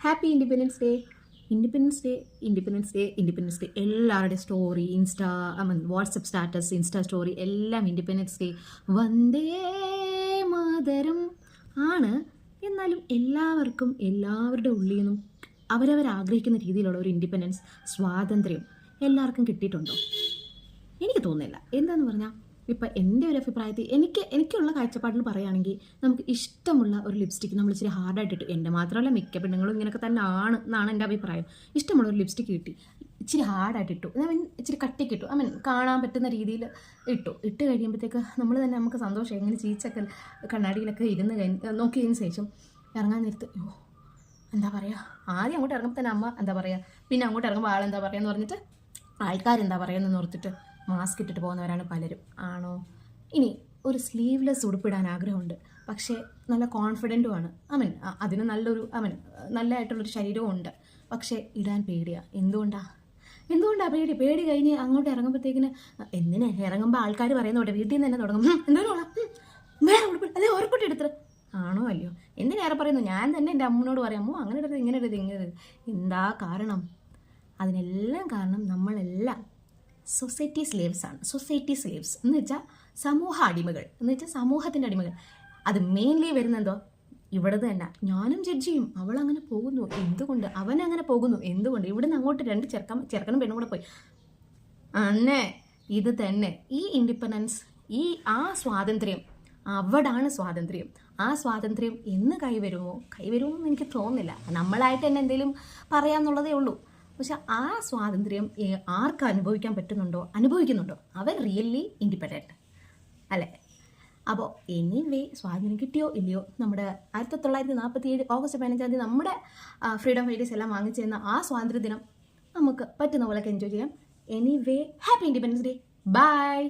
Happy independence day independence day independence day independence day എല്ലാവരുടെ story insta I mean WhatsApp status insta story എല്ലാം independence day Vande Mataram ആണ്. എന്നാലും എല്ലാവർക്കും എല്ലാവരുടെ ഉള്ളിൽ നിന്നും അവരവർ ആഗ്രഹിക്കുന്ന രീതിയിലുള്ള ഒരു ഇൻഡിപെൻഡൻസ് സ്വാതന്ത്ര്യം എല്ലാവർക്കും കിട്ടിയിട്ടുണ്ടോ? എനിക്ക് തോന്നുന്നില്ല. എന്താണെന്ന് പറഞ്ഞാൽ ഇപ്പം എന്റെ ഒരു അഭിപ്രായത്തിൽ എനിക്ക് എനിക്കുള്ള കാഴ്ചപ്പാടിൽ പറയുകയാണെങ്കിൽ നമുക്ക് ഇഷ്ടമുള്ള ഒരു ലിപ്സ്റ്റിക്ക് നമ്മൾ ഇച്ചിരി ഹാർഡായിട്ട് ഇട്ടു എന്റെ മാത്രമല്ല മിക്ക പെണ്ണുങ്ങളും ഇങ്ങനെയൊക്കെ തന്നെ ആണ് എന്നാണ് എന്റെ അഭിപ്രായം. ഇഷ്ടമുള്ള ഒരു ലിപ്സ്റ്റിക്ക് കിട്ടി. ഇച്ചിരി ഹാർഡായിട്ട് ഇട്ടു. ഐ മീൻ ഇച്ചിരി കട്ടിക്ക് ഇട്ടു. ഐ മീൻ കാണാൻ പറ്റുന്ന രീതിയിൽ ഇട്ടു. ഇട്ട് കഴിയുമ്പോഴത്തേക്ക് നമ്മൾ തന്നെ നമുക്ക് സന്തോഷം. എങ്ങനെ ചീച്ചൊക്കെ കണ്ണാടിയിലൊക്കെ ഇരുന്ന് കഴിഞ്ഞ് നോക്കിയതിന് ശേഷം ഇറങ്ങാൻ നേരത്ത് എന്താ പറയുക ആദ്യം അങ്ങോട്ട് ഇറങ്ങുമ്പോൾ തന്നെ അമ്മ എന്താ പറയുക പിന്നെ അങ്ങോട്ട് ഇറങ്ങുമ്പോൾ ആളെന്താ പറയുക എന്ന് പറഞ്ഞിട്ട് ആൾക്കാരെന്താ പറയുന്നതെന്ന് ഓർത്തിട്ട് മാസ്ക് ഇട്ടിട്ട് പോകുന്നവരാണ് പലരും. ആണോ? ഇനി ഒരു സ്ലീവ്ലെസ് ഉടുപ്പിടാൻ ആഗ്രഹമുണ്ട്. പക്ഷേ നല്ല കോൺഫിഡന്റുമാണ് ആണ്. മീൻ അതിന് നല്ലൊരു അവൻ നല്ലതായിട്ടുള്ളൊരു ശരീരവും ഉണ്ട്. പക്ഷേ ഇടാൻ പേടിയാണ് എന്തുകൊണ്ടാണ് എന്തുകൊണ്ടാണ് പേടി? പേടി കഴിഞ്ഞ് അങ്ങോട്ട് ഇറങ്ങുമ്പോഴത്തേക്കിന് എന്തിനെ? ഇറങ്ങുമ്പോൾ ആൾക്കാർ പറയുന്ന പോലെ വീട്ടിൽ നിന്ന് തന്നെ തുടങ്ങും. "ഹും, എന്തോരം ഉള്ള വേറെ ഉടുപ്പ് അല്ലെ ഓർക്കൂട്ടി എടുത്തത് ആണോ? അല്ലയോ? എന്തിനേറെ പറയുന്നു ഞാൻ തന്നെ എന്റെ അമ്മനോട് പറയാം അങ്ങനെ ഇടരുത് ഇങ്ങനെ ഇടരുത് ഇങ്ങനെ ഇടരുത് എന്താ കാരണം? അതിനെല്ലാം കാരണം നമ്മളെല്ലാം സൊസൈറ്റി സ്ലേവ്സ് ആണ്. സൊസൈറ്റി സ്ലേവ്സ് എന്ന് വെച്ചാൽ സമൂഹ അടിമകൾ എന്ന് വെച്ചാൽ സമൂഹത്തിന്റെ അടിമകൾ. അത് മെയിൻലി വരുന്നെന്തോ ഇവിടെ തന്നെ. ഞാനും ജഡ്ജ് ചെയ്യും. അവൾ അങ്ങനെ പോകുന്നു. എന്തുകൊണ്ട്? അവൻ അങ്ങനെ പോകുന്നു. എന്തുകൊണ്ട്? ഇവിടുന്ന് അങ്ങോട്ട് രണ്ട് ചെറുക്കം ചെറുക്കനും പെണ്ണും കൂടെ പോയി. അന്നെ ഇത് തന്നെ. ഈ ഇൻഡിപെൻഡൻസ് ഈ ആ സ്വാതന്ത്ര്യം അവിടാണ് സ്വാതന്ത്ര്യം. ആ സ്വാതന്ത്ര്യം എന്ന് കൈവരുമോ? കൈവരുമോ എന്ന് എനിക്ക് തോന്നുന്നില്ല. നമ്മളായിട്ട് തന്നെ എന്തെങ്കിലും പറയാന്നുള്ളതേ ഉള്ളൂ. പക്ഷെ ആ സ്വാതന്ത്ര്യം ആർക്ക് അനുഭവിക്കാൻ പറ്റുന്നുണ്ടോ? അനുഭവിക്കുന്നുണ്ടോ? അവർ റിയലി ഇൻഡിപെൻഡന്റ് അല്ലേ? അപ്പോൾ എനിവേ സ്വാതന്ത്ര്യം കിട്ടിയോ ഇല്ലയോ? നമ്മുടെ ആയിരത്തി തൊള്ളായിരത്തി നാൽപ്പത്തി ഏഴ് ഓഗസ്റ്റ് പതിനഞ്ചാം തീയതി നമ്മുടെ ഫ്രീഡം ഫൈറ്റേഴ്സ് എല്ലാം വാങ്ങിച്ചിരുന്ന ആ സ്വാതന്ത്ര്യ ദിനം നമുക്ക് പറ്റുന്ന പോലെയൊക്കെ എൻജോയ് ചെയ്യാം. Anyway happy independence day bye